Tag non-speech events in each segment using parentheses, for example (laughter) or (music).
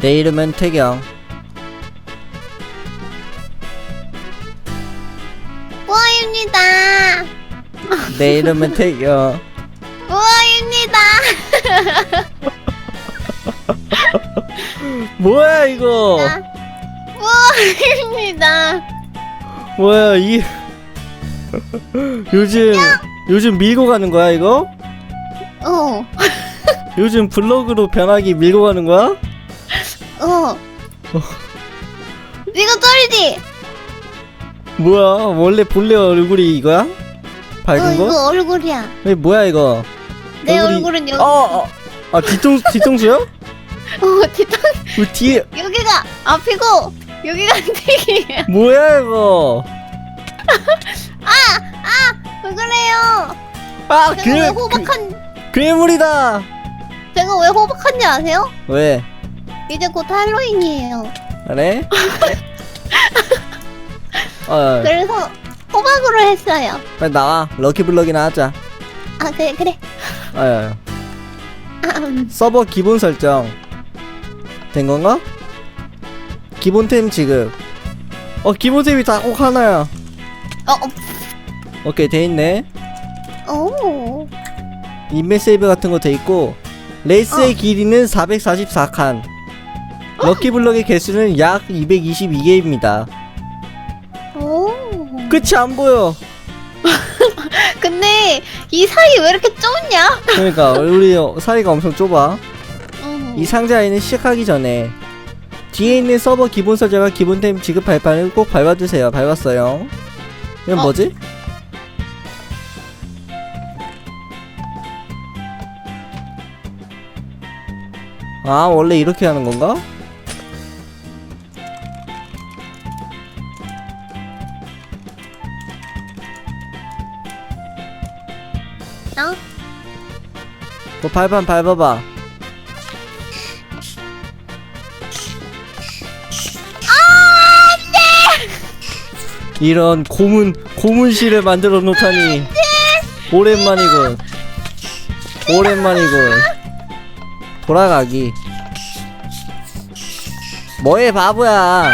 내 이름은 태경. 우아입니다. 내 이름은 태경. (laughs) 우아입니다. (laughs) 뭐야 이거? 우아입니다. 뭐야 이 요즘 요즘 밀고 가는 거야 이거? 어, 요즘 블로그로 변하기 밀고 가는 거야? 어. (laughs) 이거 쩔지? 뭐야 원래 본래 얼굴이 이거야? 어, 밝은 거? 이거 얼굴이야. 이 뭐야 이거? 내 얼굴이- 얼굴은 여기. 어, 어. 아 뒤통 뒤통수야? (laughs) 어, 뒤통 그 뒤에 여기가 앞이고 여기가 (laughs) 뒤야. 뭐야 이거? 왜 그래요? 아 제가 왜 그, 호박한 그 괴물이다. 제가 왜 호박한지 아세요? 왜? 이제 곧 할로윈이에요. 그래? (laughs) 어, 그래서 호박으로 했어요. 빨리 나와. 럭키블럭이나 하자. 아 그래 그래. 어, 어. 아, 음. 서버 기본 설정 된 건가? 기본템 지급. 어 기본템이 다 꼭 하나야. 어, 어, 오케이 돼 있네. 오. 인벤 세이브 같은 거 돼 있고 레이스의 어. 길이는 444칸. 럭키블럭의 개수는 약 222개입니다. 오. 끝이 안 보여. (laughs) 근데 이 사이 왜 이렇게 좁냐? 그러니까 우리 사이가 엄청 좁아. 음. 이 상자에는 시작하기 전에 뒤에 있는 서버 기본 설정과 기본템 지급 발판을 꼭 밟아주세요. 밟았어요. 이건 어. 뭐지? 아 원래 이렇게 하는 건가? 그 발판 밟아봐. 이런 고문 고문실을 만들어 놓다니 오랜만이군. 오랜만이군. 돌아가기. 뭐해 바보야.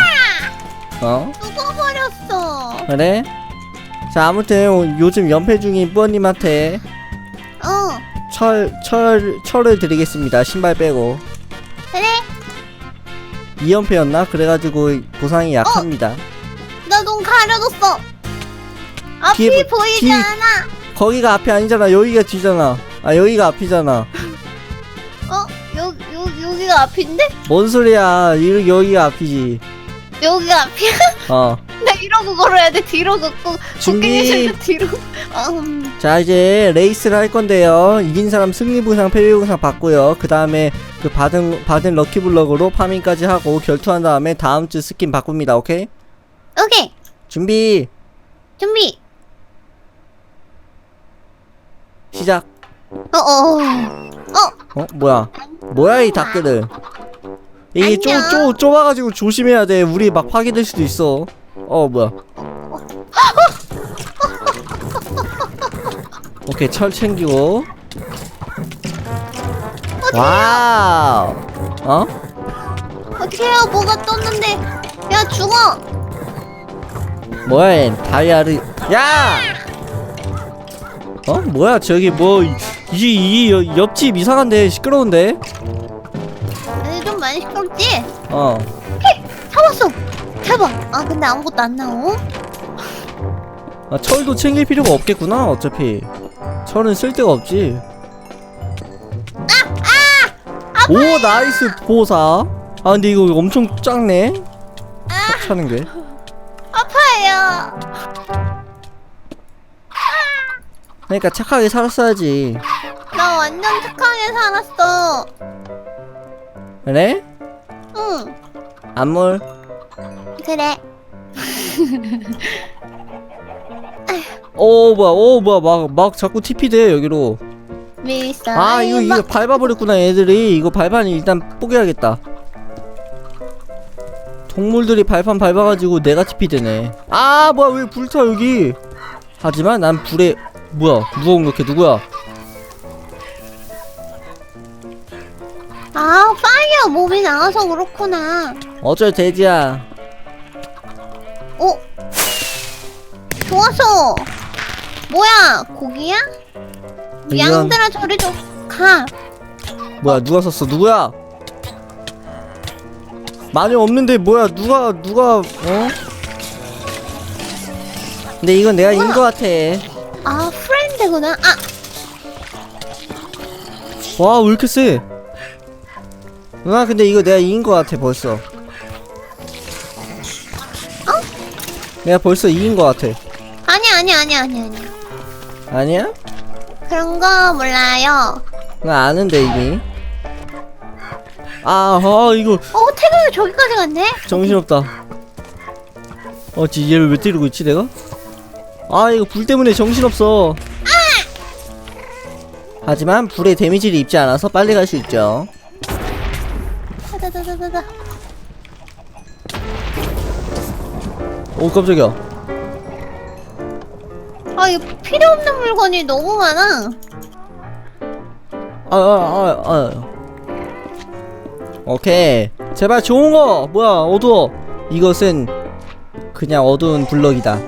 어? 죽어버렸어. 그래? 자 아무튼 요즘 연패 중인 뿌어님한테 어. 철, 철, 철을 드리겠습니다. 신발 빼고. 그래. 2연패였나? 그래가지고 보상이 약합니다. 나눈 가려졌어. 앞이 뒤에 보- 보이지 뒤- 않아. 거기가 앞이 아니잖아. 여기가 뒤잖아. 아, 여기가 앞이잖아. 어? 여, 여, 여기가 앞인데? 뭔 소리야. 이- 여기가 앞이지. 여기가 앞이야? 어. (laughs) 나 이러고 걸어야 돼. 뒤로 걷고. 준비. 코끼리 뒤로. 어, 음. 자, 이제 레이스를 할 건데요. 이긴 사람 승리 보상, 패배 보상 받고요. 그 다음에 그 받은, 받은 럭키 블럭으로 파밍까지 하고 결투한 다음에 다음 주 스킨 바꿉니다. 오케이? 오케이. 준비, 준비. 시작. 어, 어. 어, 어? 뭐야? 뭐야, 이 닭들은. 이게 쪼, 안녕. 쪼, 좁아가지고 조심해야 돼. 우리 막 파괴될 수도 있어. 어, 뭐야. 오케이, 철 챙기고. 와우. 어? 어떻게요? 뭐가 떴는데. 야, 죽어. 뭐야, 얜 다이아를. 야! 어? 뭐야, 저기 뭐, 이, 이, 이 옆집 이상한데, 시끄러운데? 근데 좀 많이 시끄럽지? 어. 잡았어. 대박. 아, 근데 아무것도 안 나오. 아, 철도 챙길 필요가 없겠구나 어차피 철은 쓸데가 없지 오 나이스 보사 아 근데 이거 엄청 작네 차- 차는 게 아파요. 그러니까 착하게 살았어야지 나 완전 착하게 살았어. 그래? 응. 안물 그래. 오 뭐야. 오 뭐야. 막, 막 자꾸 TP 돼 여기로. 미스. 아 이거 이거 밟아버렸구나 애들이. 이거 발판 일단 뽀개야겠다. 동물들이 발판 밟아가지고 내가 TP 되네. 아 뭐야. 왜 불타 여기? 하지만 난 불에 뭐야. 누가 공격해 누구야? 아 파이어 몸이 나와서 그렇구나. 어쩔 돼지야 어? 좋았어 뭐야 고기야? 양들아 저리 좀 가. 뭐야 누가 썼어? 누구야? 많이 없는데 뭐야 누가 누가 어? 근데 이건 내가 이긴 거 같아. 아 프렌드구나. 아. 와왜 이렇게 세? 누나 근데 이거 내가 이긴 거 같아 벌써 내가 벌써 이긴 거 같아. 아니야 아니야 아니야 아니야 아니야. 아니야? 그런 거 몰라요. 나 아는데 이미. 아, 아 이거. 어 태경이 저기까지 갔네? 정신없다. 어 지, 얘를 왜 때리고 있지 내가? 아 이거 불 때문에 정신없어. 하지만 불에 데미지를 입지 않아서 빨리 갈 수 있죠. 다다다다다다 오 깜짝이야 아 이거 필요 없는 물건이 너무 많아 아, 아, 아, 아. 오케이. 제발 좋은 거. 뭐야, 어두워. 이것은 그냥 어두운 블럭이다.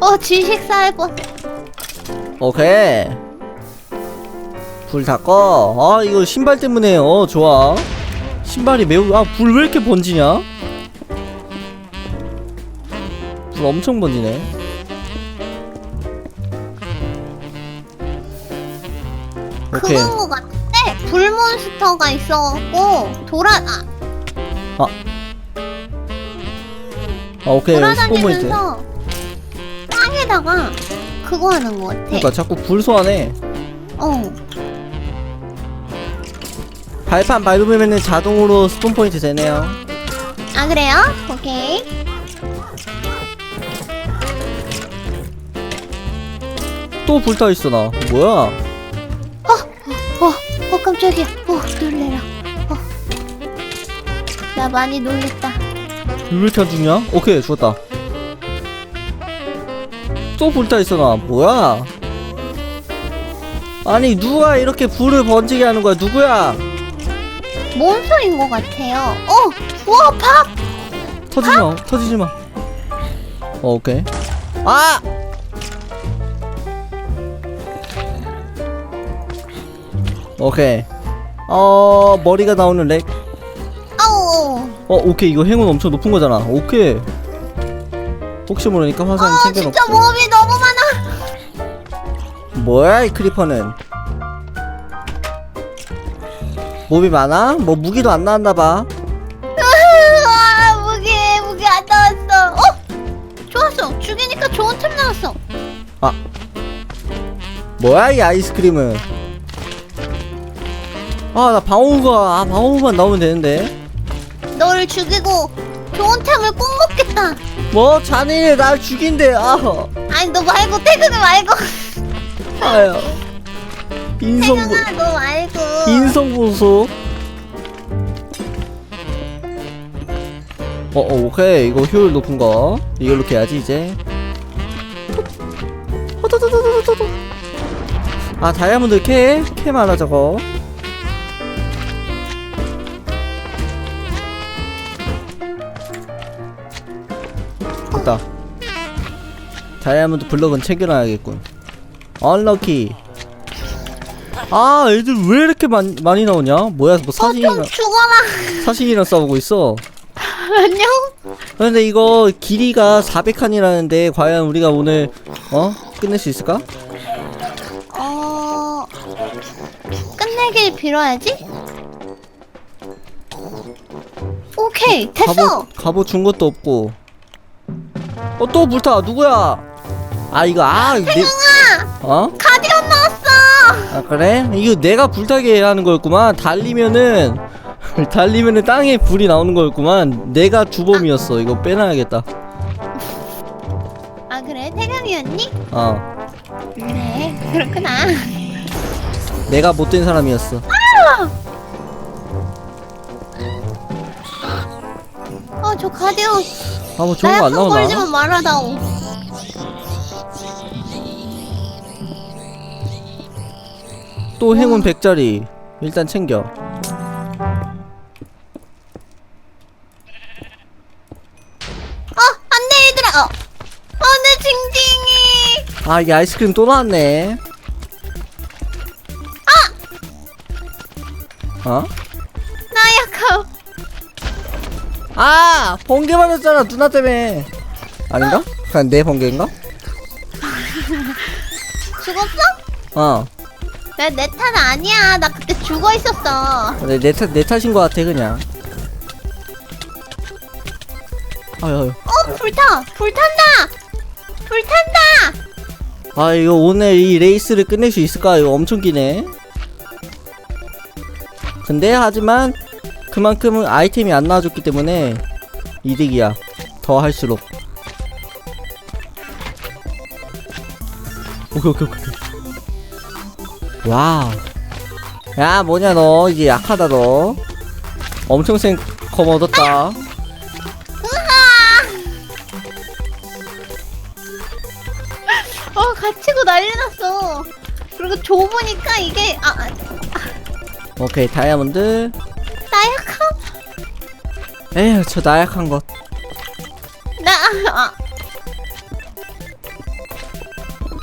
어 지식 쌓을 뻔 오케이. 불 다 꺼. 아, 이거 신발 때문에, 어, 좋아. 신발이 매우, 아, 불 왜 이렇게 번지냐? 불 엄청 번지네. 오케이. 그건 거 같은데 불몬스터가 있어갖고 돌아 아, 아, 오케이. 스폰 포인트. 돌아다니면서 땅에다가 그거 하는 거 같아 그러니까 자꾸 불 소환해. 어 발판 밟으면 자동으로 스폰 포인트 되네요. 아 그래요? 오케이 또 불타 있어 나. 뭐야? 어, 어 깜짝이야 어 놀래라 어. 나 많이 놀랬다 왜 이렇게 안 죽냐? 오케이 죽었다. 또 불타 있어 나. 뭐야? 아니 누가 이렇게 불을 번지게 하는 거야? 누구야? 몬스터인 것 같아요 어 우와 밥 터지지 마. 터지지 마. 어, 오케이. 아! 오케이. 어 머리가 나오는 렉. 아우 어 오케이 이거 행운 엄청 높은 거잖아. 오케이. 혹시 모르니까 화상 아 챙겨놓고. 진짜 몸이 너무 많아 뭐야 이 크리퍼는 몹이 많아? 뭐 무기도 안 나왔나 봐. (laughs) 아 무기 무기 안 나왔어. 어? 좋았어. 죽이니까 좋은 템 나왔어. 뭐야 이 아이스크림은? 아 나 방어구가 아 방어구만 나오면 되는데. 너를 죽이고 좋은 템을 꼭 먹겠다. 뭐? 자네를 날 죽인대. 아. 아니 너 말고 태근이 말고. 아유 인성 보 태근아 너 말고. 인성 보소 어, 어 오케이. 이거 효율 높은 거. 이걸로 해야지 이제. 호도도도도도도. 아 다이아몬드 캐? 캐 많아 저거. 됐다. 다이아몬드 블럭은 챙겨놔야겠군. 언럭키 아 애들 왜 이렇게 많, 많이 나오냐 뭐야 뭐 사진이랑 어좀 죽어라 사신이랑 싸우고 있어. 안녕 근데 이거 길이가 400칸이라는데 과연 우리가 오늘 어 끝낼 수 있을까? 어 끝내길 빌어야지 오케이 됐어 갑옷 갑옷 준 것도 없고. 어 또 불타 누구야? 아 이거 아 내, 어? 나왔어 아 그래? 이거 내가 불타게 하는 거였구만. 달리면은 (laughs) 달리면은 땅에 불이 나오는 거였구만. 내가 주범이었어. 이거 빼놔야겠다. 아 그래 태경이었니? 어 그래 그렇구나 내가 못된 사람이었어. 어저 가디언 아뭐 좋은 거 안 나약한 나오나? 걸지만 말하다오 또 행운 와. 100짜리 일단 챙겨 어 안 돼 얘들아. 어. 어 내 징징이. 아 이게 아이스크림 또 나왔네 아! 어? 나 약간 아! 번개 맞았잖아 누나 때문에 아닌가? 그냥 내 번개인가? (laughs) 죽었어? 어 내내탓 아니야. 나 그때 죽어 있었어. 내, 내, 탓, 내 탓인 것 같아 그냥 아유. 어 불타. 불탄다. 불탄다. 아 이거 오늘 이 레이스를 끝낼 수 있을까 이거 엄청 기네 근데 하지만 그만큼은 아이템이 안 나와줬기 때문에 이득이야 더 할수록 오케이 오케이 오케이. 와우. 야 뭐냐 너? 이제 약하다 너. 엄청 센 검 얻었다. 어 갇히고 난리 났어. 그리고 좁으니까 이게 아 아, 오케이 다이아몬드. 나약함. 에휴 저 나약한 것. 나 아.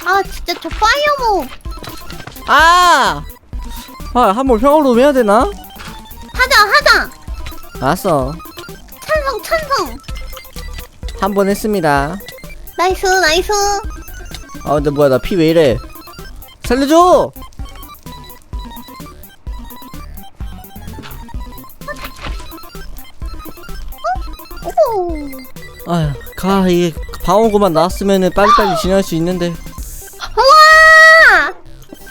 아. 진짜 저 파이어모 아! 아, 한번 평화로움 해야 되나? 하자 하자 알았어. 찬성 찬성 한 번 했습니다. 나이스 나이스 아, 근데 뭐야, 나 피 왜 이래? 살려줘! 오 아휴, 가, 이게 방어구만 나왔으면은 빨리빨리 진행할 수 있는데.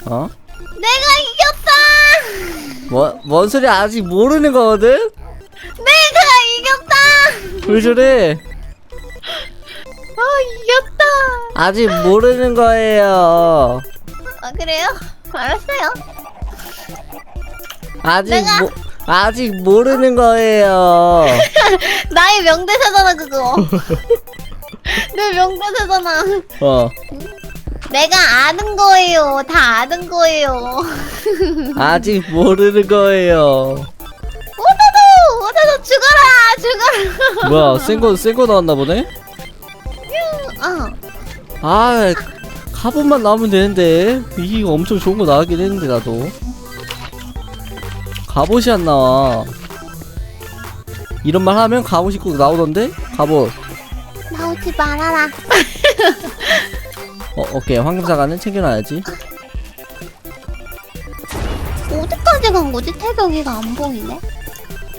어? 내가 이겼다 뭐, 뭔 소리 아직 모르는 거거든? 내가 이겼다 왜 저래? 아 이겼다 아직 모르는 거예요. 아 그래요 알았어요 아직 내가- 모, 아직 모르는 거예요. (laughs) 나의 명대사잖아 그거 (laughs) 내 명대사잖아 어, 내가 아는 거예요. 다 아는 거예요. 아직 모르는 거예요. 오다도 오다도 죽어라 죽어라. 뭐야, 센 거, 센거 나왔나 보네? 아아 갑옷만 나오면 되는데. 이게 엄청 좋은 거 나왔긴 했는데 나도. 갑옷이 안 나와. 이런 말 하면 갑옷 입고 나오던데? 갑옷. 나오지 말아라 (laughs) 어 오케이. 황금사과는 챙겨놔야지. 어디까지 간 거지? 태경이가 안 보이네.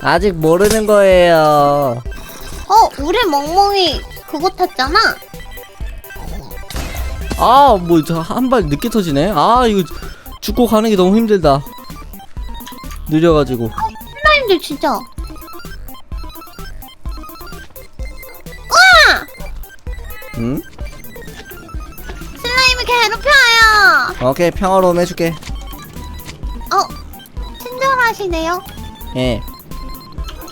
아직 모르는 거예요. 어 우리 멍멍이 그거 탔잖아. 아 뭐 한 발 늦게 터지네. 아 이거 죽고 가는 게 너무 힘들다. 느려가지고. 슬라임들 진짜. 응? 오케이 평화로움 해줄게 어 친절하시네요 예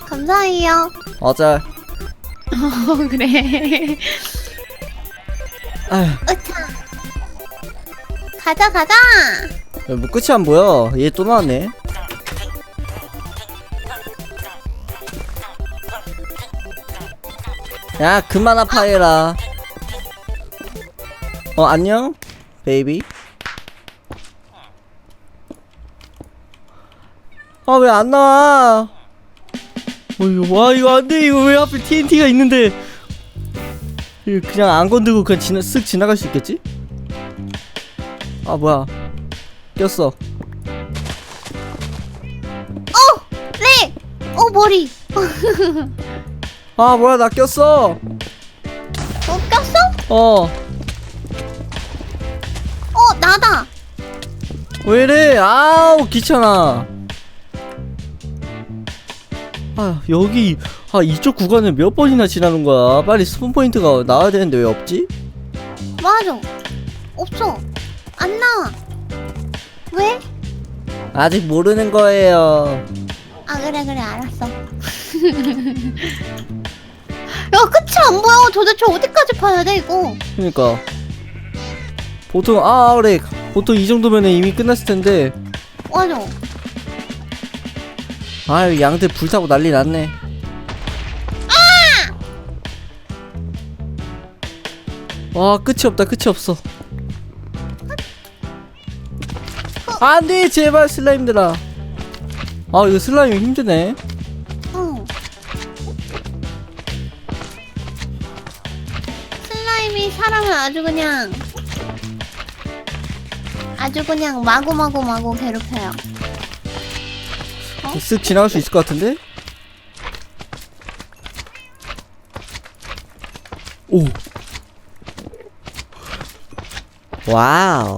감사해요 어쩔 어 그래 아휴 으차 가자 가자 야, 뭐 끝이 안 보여. 얘 또 나왔네. 야, 그만 아파해라. 어, 안녕? 베이비? 아, 왜 안 나와? 어이구, 와, 이거 안 돼. 이거 왜 하필 TNT가 있는데. 이거 그냥 안 건들고 그냥 지나, 쓱 지나갈 수 있겠지? 아, 뭐야. 꼈어. 네! 어 머리 아 뭐야 나 꼈어 어 꼈어? 어 어 나다 왜 이래 아우 귀찮아 아 여기 아 이쪽 구간을 몇 번이나 지나는 거야? 빨리 스폰 포인트가 나와야 되는데 왜 없지? 맞아. 없어. 안 나와. 왜? 아직 모르는 거예요. 아 그래 그래. 알았어. (laughs) 야 끝이 안 보여. 도대체 어디까지 파야 돼 이거? 그니까. 보통 아 그래 보통 이 정도면 이미 끝났을 텐데. 맞아. 아유 양들 불타고 난리 났네. 와 끝이 없다 끝이 없어. 안돼 제발 슬라임들아. 아 이거 슬라임 힘드네. 사람을 아주 그냥 아주 그냥 마구마구 마구 괴롭혀요. 쓱 지나갈 수 있을 것 같은데 오 와우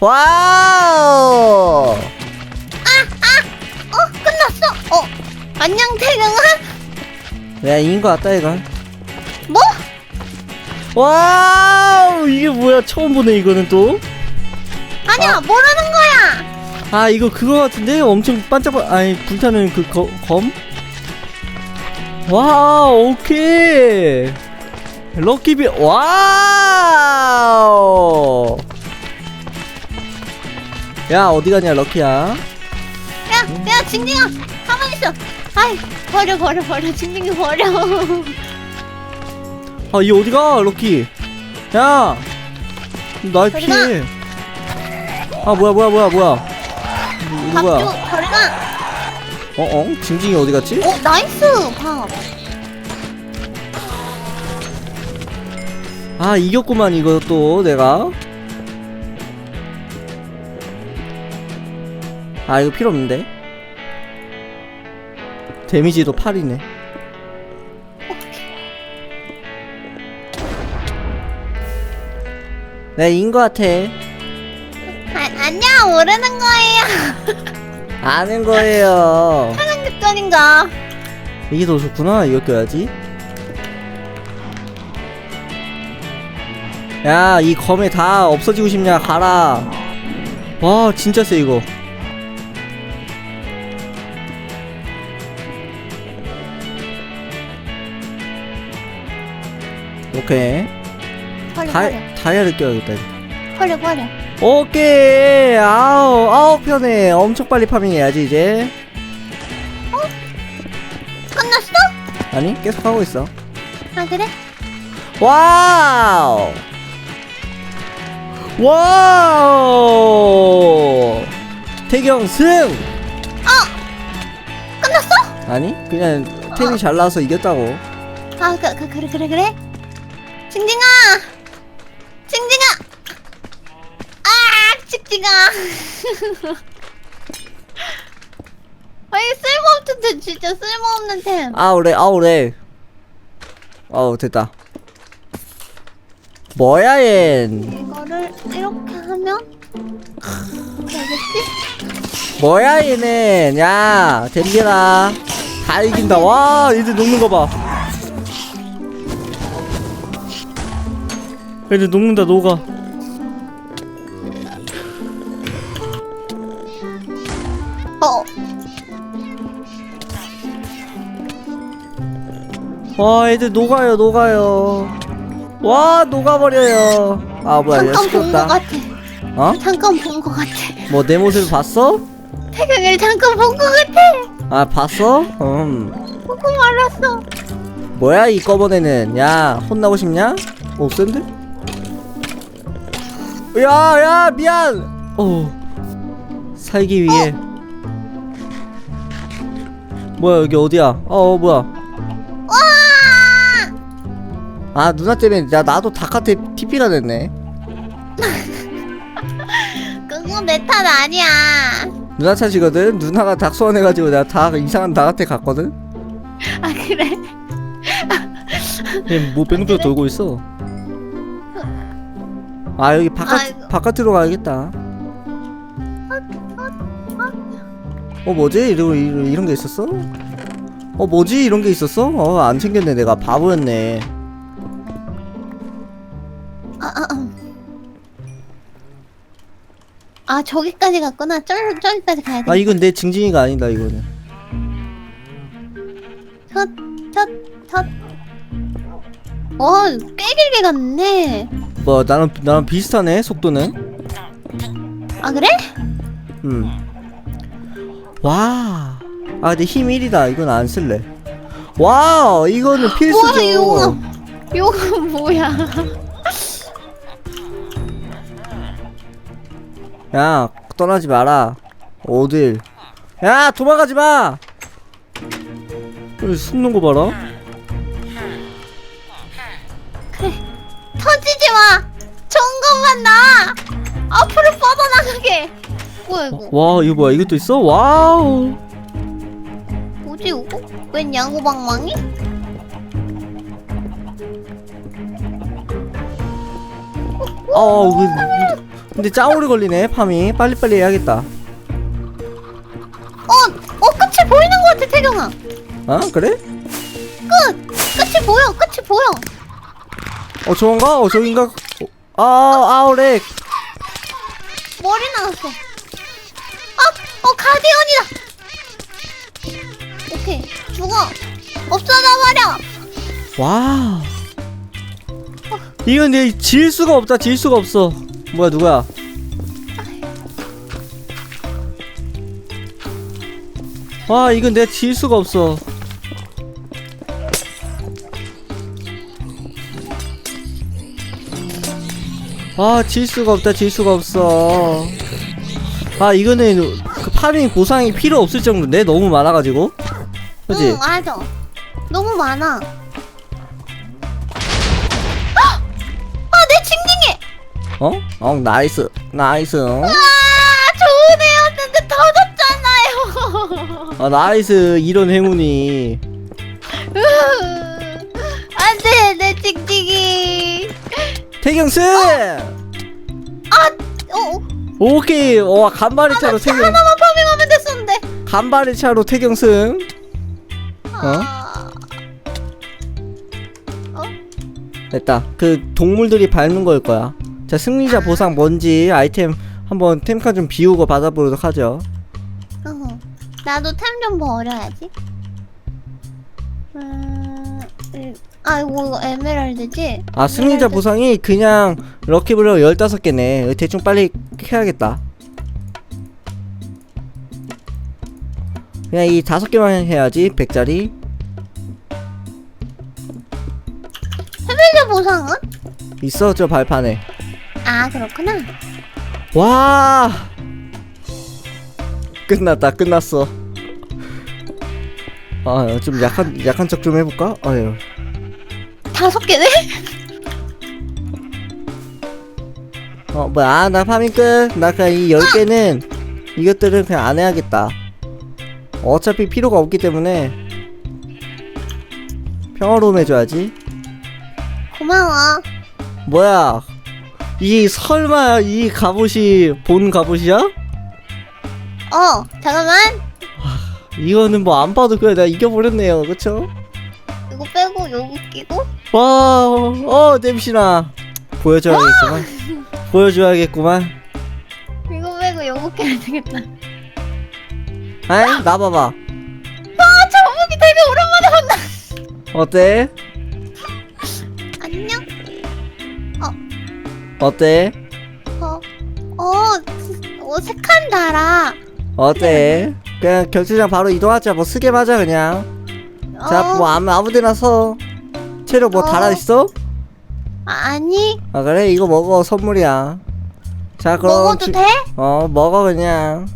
와우 어 끝났어. 어 안녕 태경아. 야 이긴 것 같다 이건 뭐? 와우 이게 뭐야 처음 보네 이거는 또아 아니야 모르는 거야. 이거 그거 같은데? 엄청 반짝반 아니 불타는 그 거, 검? 와 오케이. 럭키비 와우. 야 어디 가냐 럭키야? 야, 야, 징징아, 가만히 있어. 아이, 버려, 버려, 버려, 징징이 버려. (laughs) 아 이 어디 가 럭키? 야날 저리 피해. 아 뭐야 뭐야 뭐야 뭐야 밥 누구야? 줘, 저리가. 어 어? 징징이 어디 갔지? 오, 나이스, 밥. 아 이겼구만 이거 또 내가. 아 이거 필요 없는데. 데미지도 8이네. 네 인거 같아 아, 모르는 거예요. 아는 거예요 하는 격전인가? 이게 더 좋구나 이거 껴야지 야 이 검에 다 없어지고 싶냐 가라 와 진짜 세 이거 오케이 버려, 다, 버려, 다이아를 껴야겠다 이거. 버려, 버려. 오케이 아우 아우 편해 엄청 빨리 파밍해야지 이제 끝났어? 아니 계속 하고 있어 아, 그래? 와우! 와우! 태경 승! 끝났어? 아니 그냥 템이 잘 나와서 이겼다고 아, 그, 그, 그래, 그래, 그래. 징징아! 징징아! 아, 징징아! (laughs) 아이, 쓸모없는 템, 진짜 쓸모없는 템. 아우래 아우래. 어우 됐다. 뭐야 얜? 이거를 이렇게 하면 되겠지? 뭐야 얘는? 야 댐비라. 다 이긴다. 와 얘들 녹는 거 봐. 얘들 녹는다 녹아 와 애들 녹아요 녹아요 와 녹아버려요 아 뭐야 얘 잠깐 본거 시끄럽다 같아. 어? 잠깐 본거 같아. 뭐 내 모습을 봤어? 태경이를 잠깐 본거 같아. 아 봤어? 음 보고 말았어. 뭐야 이 꺼번애는 야 혼나고 싶냐? 오 센데? 야야 미안 어 살기 위해 뭐야 여기 어디야 어, 어 뭐야 와! 아 누나 때문에 야 나도 닭한테 TP가 됐네 그거 내탓 아니야. 누나 탓이거든 누나가 닭 소환해가지고 내가 닭 이상한 닭한테 갔거든 아 그래? 얘뭐 뺑뺑 돌고 있어 아 여기 바깥 아이고. 바깥으로 가야겠다 어 뭐지 이런 이런, 이런 게 있었어? 어 뭐지 이런 게 있었어? 어안 챙겼네 내가 바보였네 아, 아, 아. 아 저기까지 갔구나. 저 저기까지 가야 돼. 아 이건 내 징징이가 아니다 이거는 저저저 어, 꽤 길게 갔네. 뭐 나랑 나랑 비슷하네 속도는 아 그래? 음. 와. 아, 근데 힘 1이다. 이건 안 쓸래. 와, 이거는 필수죠. 뭐야 이거 이거 뭐야 야, 떠나지 마라. 어딜. 야, 도망가지 마! 여기 숨는 거 봐라. (laughs) 터지지 마 좋은 것만 나 앞으로 뻗어나가게 뭐야 이거 와, 이거 뭐야? 이것도 있어? 와우. 뭐지 이거 웬 야구방망이 어, 그, 근데 짱 오래 걸리네, 팜이. 빨리빨리 해야겠다. 어, 어 끝이 보이는 것 같아 태경아 어? 그래? 끝 끝이 보여 끝이 보여 어, 저건가? 어, 저긴가? 어, 아, 아우렉. 머리 나왔어 아, 어 가디언이다 오케이 죽어 없어져 버려 와. 이건 내질 수가 없다. 질 수가 없어. 뭐야 누구야? 와 이건 내질 수가 없어. 아, 질 수가 없다. 질 수가 없어. 아, 이거는 그 파밍 보상이 필요 없을 정도인데 너무 많아가지고. 그지? 응 맞아 너무 많아 어? 어, 나이스, 나이스. 어? 아 좋은 애였는데 터졌잖아요. 아 나이스. 이런 행운이. 안돼 내 징징이. 태경승 아 어, 오케이. 와 간발의 차로 태경. 하나만 파밍하면 됐었는데. 간발의 차로 태경승. 아... 어? 됐다. 그 동물들이 밟는 걸 거야 자 승리자 보상 뭔지 아이템 한번 템카 좀 비우고 받아보도록 하죠 어허. 나도 템 좀 버려야지 음... 음, 아이고 이거 에메랄드지? 아 승리자 에메랄드. 보상이 그냥 럭키블럭 15개네 대충 빨리 해야겠다 그냥 이 다섯 개만 해야지 100짜리 해밀드 보상은? 있어 저 발판에 아 그렇구나. 와! 끝났다 끝났어. 아 좀 약한 약한 척 좀 해볼까? 아유. 다섯 개네? 어 뭐야? 나 파밍 끝나 그냥 이 열 개는 이것들은 그냥 안 해야겠다. 어차피 필요가 없기 때문에 평화로움 해줘야지. 고마워. 뭐야 이 설마 이 갑옷이 본 갑옷이야? 어 잠깐만 이거는 뭐 안 봐도 그래 내가 이겨버렸네요 그쵸? 이거 빼고 요거 끼고 와, 어, 냄새나. 보여줘야겠구만. 보여줘야겠구만. 이거 빼고 요거 끼면 되겠다 아이, 나봐봐. 아 저목이 되게 오랜만에 만나 어때? 어때? 어, 어, 어색한 달아. 어때? 그냥 결투장 바로 이동하자. 뭐 쓰게 맞아, 그냥. 자, 어, 뭐 아무, 아무 데나 서. 체력 뭐 어. 달아 있어? 아, 아니, 아, 그래? 이거 먹어. 선물이야. 자, 그럼. 먹어도 주- 돼? 어, 먹어, 그냥.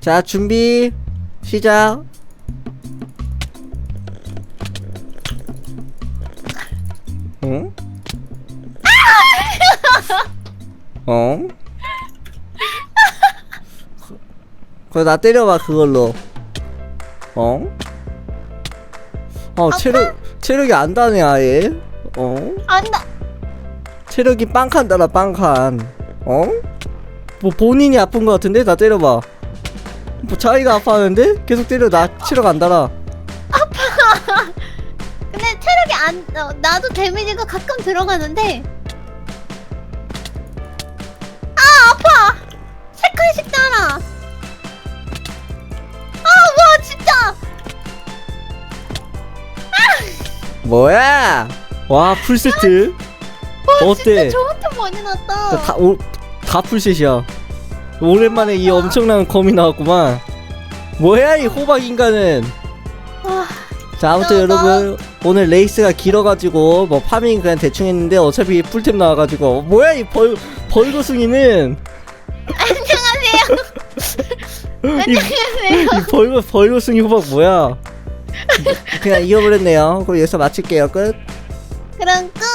자, 준비. 시작. 어? 그래 나 때려봐 그걸로 어? 어 체력 체력이 안 다네 아예 어? 안 나. 체력이 빵칸 달아 빵칸 어? 뭐 본인이 아픈 거 같은데 나 때려봐 뭐 자기가 아파하는데 계속 때려 나 체력 안 달아 (laughs) 근데 체력이 안, 어, 나도 데미지가 가끔 들어가는데. 뭐야? 와 풀세트? 와, 어때? 진짜 저한테 많이 났다. 다, 오, 다 풀셋이야. 오랜만에 이 엄청난 검이 나왔구만. 뭐야 이 호박 인간은? 와, 자 아무튼 나- 여러분 오늘 레이스가 길어가지고 뭐 파밍 그냥 대충 했는데 어차피 풀템 나와가지고. 뭐야 이 벌, 벌거숭이는? 안녕하세요. (laughs) 이, 안녕하세요. 이 벌거, 벌거숭이 호박 뭐야 그냥 이겨버렸네요. 그럼 여기서 마칠게요. 끝. 그럼 끝.